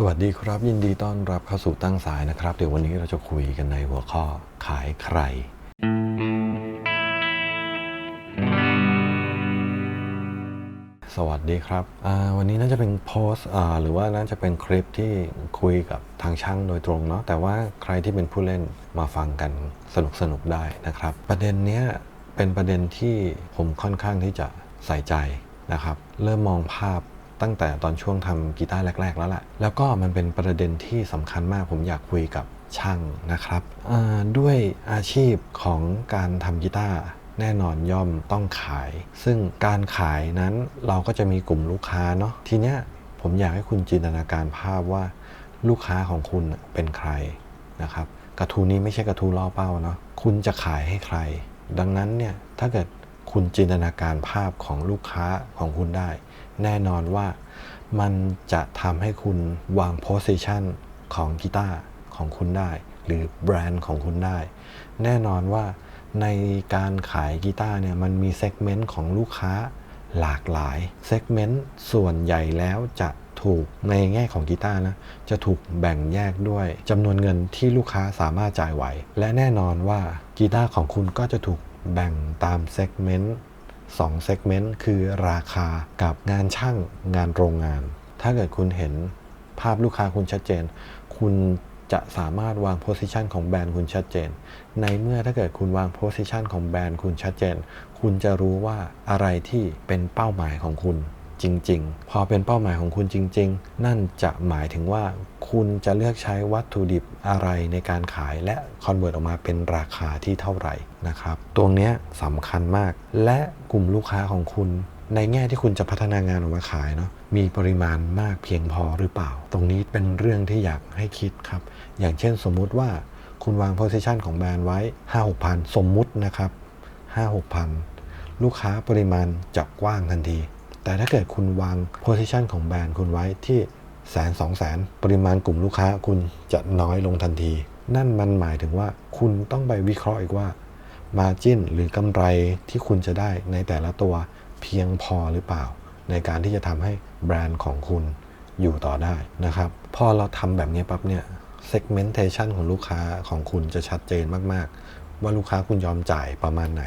สวัสดีครับ ยินดีต้อนรับเข้าสู่ตั้งสายนะครับ เดี๋ยววันนี้เราจะคุยกันในหัวข้อขายใคร สวัสดีครับ วันนี้น่าจะเป็นโพสต์หรือว่าน่าจะเป็นคลิปที่คุยกับทางช่างโดยตรงเนาะแต่ว่าใครที่เป็นผู้เล่นมาฟังกันสนุกสนุกได้นะครับ ประเด็นเนี้ยเป็นประเด็นที่ผมค่อนข้างที่จะใส่ใจนะครับ เริ่มมองภาพ ตั้งแต่ตอนช่วงทำกีตาร์แรก ๆ แล้วแหละแล้วก็มันเป็นประเด็นที่สำคัญมาก ผมอยากคุยกับช่างนะครับด้วยอาชีพของการทำกีตาร์แน่นอนย่อมต้องขาย ซึ่งการขายนั้นเราก็จะมีกลุ่มลูกค้าเนาะทีเนี้ยผมอยากให้คุณจินตนาการภาพว่าลูกค้าของคุณเป็นใครนะครับกระทู้นี้ไม่ใช่กระทู้ล่อเป้าเนาะคุณจะขายให้ใคร ดังนั้นเนี่ยถ้าเกิด คุณจินตนาการภาพของลูกค้าของคุณได้ แน่นอนว่ามันจะทำให้คุณวางโพสิชันของกีตาร์ของคุณได้ หรือแบรนด์ของคุณได้ แน่นอนว่าในการขายกีตาร์เนี่ยมันมีเซกเมนต์ของลูกค้าหลากหลายเซกเมนต์ส่วนใหญ่แล้วจะถูกในแง่ของกีตาร์นะจะถูกแบ่งแยกด้วยจำนวนเงินที่ลูกค้าสามารถจ่ายไหว และแน่นอนว่ากีตาร์ของคุณก็จะถูก แบ่งตามเซกเมนต์2เซกเมนต์คือราคากับงานช่างงานโรงงาน ถ้าเกิดคุณเห็นภาพลูกค้าคุณชัดเจน คุณจะสามารถวางโพสิชันของแบรนด์คุณชัดเจน ในเมื่อถ้าเกิดคุณวางโพสิชันของแบรนด์คุณชัดเจน คุณจะรู้ว่าอะไรที่เป็นเป้าหมายของคุณ จริง ๆ พอเป็นเป้าหมายของคุณจริง ๆ นั่นจะหมายถึงว่าคุณจะเลือกใช้วัตถุดิบอะไรในการขายและคอนเวิร์ตออกมาเป็นราคาที่เท่าไหร่นะครับตรงนี้สำคัญมาก และกลุ่มลูกค้าของคุณ ในแง่ที่คุณจะพัฒนางานออกมาขายเนาะมีปริมาณมากเพียงพอหรือเปล่า ตรงนี้เป็นเรื่องที่อยากให้คิดครับ อย่างเช่นสมมุติว่าคุณวางโพสิชันของแบรนด์ไว้ 5 6พันสมมุตินะครับ 5 6พันลูกค้าปริมาณจะกว้างทันที แต่ถ้าเกิดคุณวางโพสิชันของแบรนด์คุณไว้ที่แสนสองแสนปริมาณกลุ่มลูกค้าคุณจะน้อยลงทันที นั่นมันหมายถึงว่าคุณต้องไปวิเคราะห์อีกว่ามาจินหรือกำไรที่คุณจะได้ในแต่ละตัวเพียงพอหรือเปล่า ในการที่จะทำให้แบรนด์ของคุณอยู่ต่อได้นะครับ พอเราทำแบบนี้ปั๊บเนี่ย segmentation ของลูกค้าของคุณจะชัดเจนมาก ๆ ว่าลูกค้าคุณยอมจ่ายประมาณไหน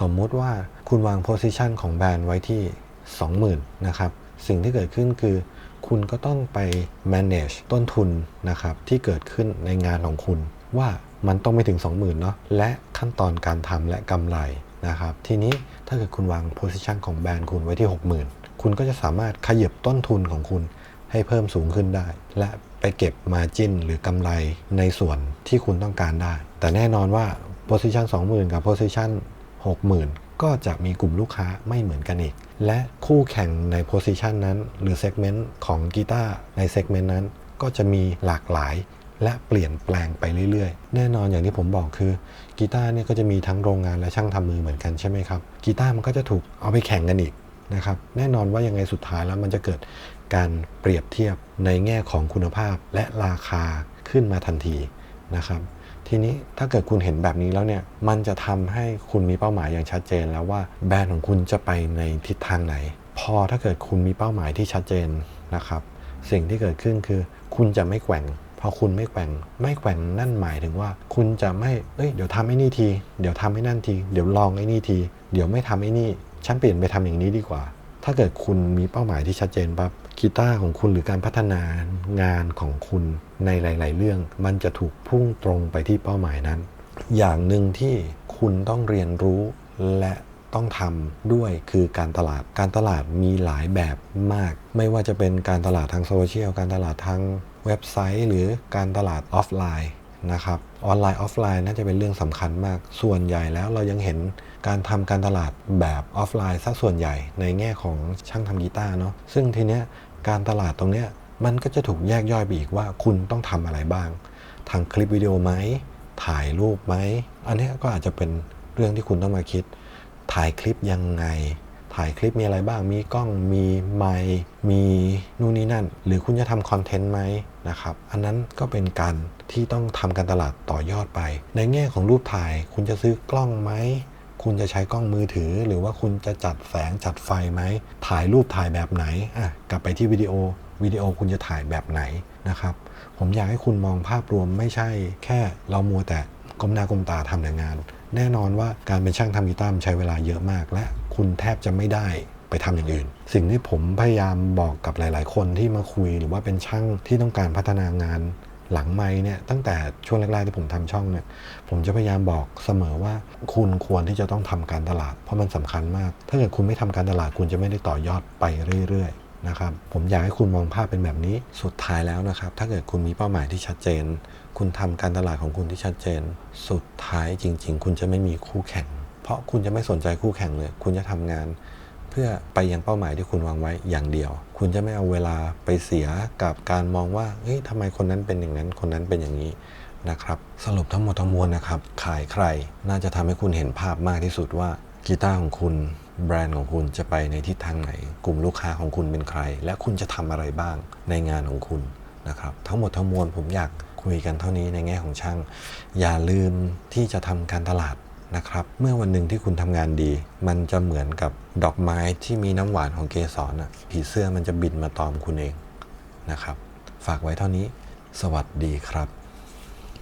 สมมุติว่าคุณวาง position ของแบรนด์ไว้ที่ 20,000นะครับสิ่งที่เกิดขึ้นคือ คุณก็ต้องไป manage ต้นทุนนะครับที่เกิดขึ้นในงานของคุณว่ามันต้องไม่ถึง 20,000เนาะและขั้นตอนการทำและกำไรนะครับทีนี้ถ้าเกิดคุณวาง position ของแบรนด์คุณไว้ที่ 60,000 คุณก็จะสามารถขยับต้นทุนของคุณให้เพิ่มสูงขึ้นได้ และไปเก็บมาจินหรือกำไรในส่วนที่คุณต้องการได้ แต่แน่นอนว่า position 20,000 กับ position 60,000 ก็จะมีกลุ่มลูกค้าไม่เหมือนกันอีก และคู่แข่งใน position นั้น หรือ segment ของกีตาร์ใน segment นั้น ก็จะมีหลากหลายและเปลี่ยนแปลงไปเรื่อยๆ แน่นอนอย่างที่ผมบอกคือกีตาร์เนี่ยก็จะมีทั้งโรงงานและช่างทำมือเหมือนกันใช่ไหมครับกีตาร์มันก็จะถูกเอาไปแข่งกันอีกนะครับแน่นอนว่ายังไงสุดท้ายแล้วมันจะเกิดการเปรียบเทียบในแง่ของคุณภาพและราคาขึ้นมาทันที นะครับ ทีนี้ถ้าเกิดคุณเห็นแบบนี้แล้วเนี่ย มันจะทำให้คุณมีเป้าหมายอย่างชัดเจนแล้วว่าแบรนด์ของคุณจะไปในทิศทางไหน พอถ้าเกิดคุณมีเป้าหมายที่ชัดเจนนะครับ สิ่งที่เกิดขึ้นคือ คุณจะไม่แกว่งพอคุณไม่แกว่งไม่แกว่งนั่นหมายถึงว่า คุณจะไม่เอ้ยเดี๋ยวทำไอ้นี่ที เดี๋ยวทำไอ้นั่นที เดี๋ยวลองไอ้นี่ที เดี๋ยวไม่ทำไอ้นี่ฉันเปลี่ยนไปทำอย่างนี้ดีกว่า ถ้าเกิดคุณมีเป้าหมายที่ชัดเจนปั๊บกีตาร์ของคุณหรือการพัฒนางานของคุณในหลาย ๆ เรื่อง มันจะถูกพุ่งตรงไปที่เป้าหมายนั้น อย่างหนึ่งที่คุณต้องเรียนรู้และต้องทำด้วยคือการตลาด การตลาดมีหลายแบบมาก ไม่ว่าจะเป็นการตลาดทางโซเชียล การตลาดทางเว็บไซต์ หรือการตลาดออฟไลน์นะครับ ออนไลน์ออฟไลน์น่าจะเป็นเรื่องสำคัญมาก ส่วนใหญ่แล้วเรายังเห็นการทำการตลาดแบบออฟไลน์ซะส่วนใหญ่ในแง่ของช่างทำกีตาร์เนาะซึ่งทีเนี้ยการตลาดตรงเนี้ยมันก็จะถูกแยกย่อยไปอีกว่าคุณต้องทำอะไรบ้างทางคลิปวิดีโอไหม ถ่ายรูปไหม อันนี้ก็อาจจะเป็นเรื่องที่คุณต้องมาคิด ถ่ายคลิปยังไง ถ่ายคลิปมีอะไรบ้าง มีกล้อง มีไมค์มีนู่นนี่นั่น หรือคุณจะทำคอนเทนต์ไหมนะครับ อันนั้นก็เป็นการที่ต้องทำการตลาดต่อยอดไป ในแง่ของรูปถ่าย คุณจะซื้อกล้องไหม คุณจะใช้กล้องมือถือ หรือว่าคุณจะจัดแสงจัดไฟไหม ถ่ายรูปถ่ายแบบไหน อะ กลับไปที่วิดีโอ วิดีโอคุณจะถ่ายแบบไหนนะครับ ผมอยากให้คุณมองภาพรวมไม่ใช่ แค่เรามัวแต่ก้มหน้าก้มตาทำแต่งาน แน่นอนว่าการเป็นช่างทำกีตาร์มันใช้เวลาเยอะมาก และคุณแทบจะไม่ได้ไปทำอย่างอื่น สิ่งที่ผมพยายามบอกกับหลาย ๆ คนที่มาคุยหรือว่าเป็นช่างที่ต้องการพัฒนางานหลังไม้เนี่ยตั้งแต่ช่วงแรก ๆ ที่ผมทำช่องเนี่ยผมจะพยายามบอกเสมอว่า คุณควรที่จะต้องทำการตลาด เพราะมันสำคัญมาก ถ้าเกิดคุณไม่ทำการตลาดคุณจะไม่ได้ต่อยอดไปเรื่อย นะครับผมอยากให้คุณมองภาพเป็นแบบนี้สุดท้ายแล้วนะครับ ถ้าเกิดคุณมีเป้าหมายที่ชัดเจน คุณทำการตลาดของคุณที่ชัดเจน สุดท้ายจริง ๆ คุณจะไม่มีคู่แข่ง เพราะคุณจะไม่สนใจคู่แข่งเลย คุณจะทำงาน เพื่อไปยังเป้าหมายที่คุณวางไว้อย่างเดียว คุณจะไม่เอาเวลาไปเสียกับการมองว่าเฮ้ยทำไมคนนั้นเป็นอย่างนั้นคนนั้นเป็นอย่างนี้นะครับสรุปทั้งหมดทั้งมวลนะครับขายใคร น่าจะทำให้คุณเห็นภาพมากที่สุดว่ากีตาร์ของคุณ แบรนด์ของคุณจะไปในทิศทางไหน กลุ่มลูกค้าของคุณเป็นใคร และคุณจะทำอะไรบ้างในงานของคุณนะครับ ทั้งหมดทั้งมวลผมอยากคุยกันเท่านี้ในแง่ของช่าง อย่าลืมที่จะทำการตลาดนะครับ เมื่อวันหนึ่งที่คุณทำงานดี มันจะเหมือนกับดอกไม้ที่มีน้ำหวานของเกสรน่ะผีเสื้อมันจะบินมาตอมคุณเองนะครับ ฝากไว้เท่านี้ สวัสดีครับ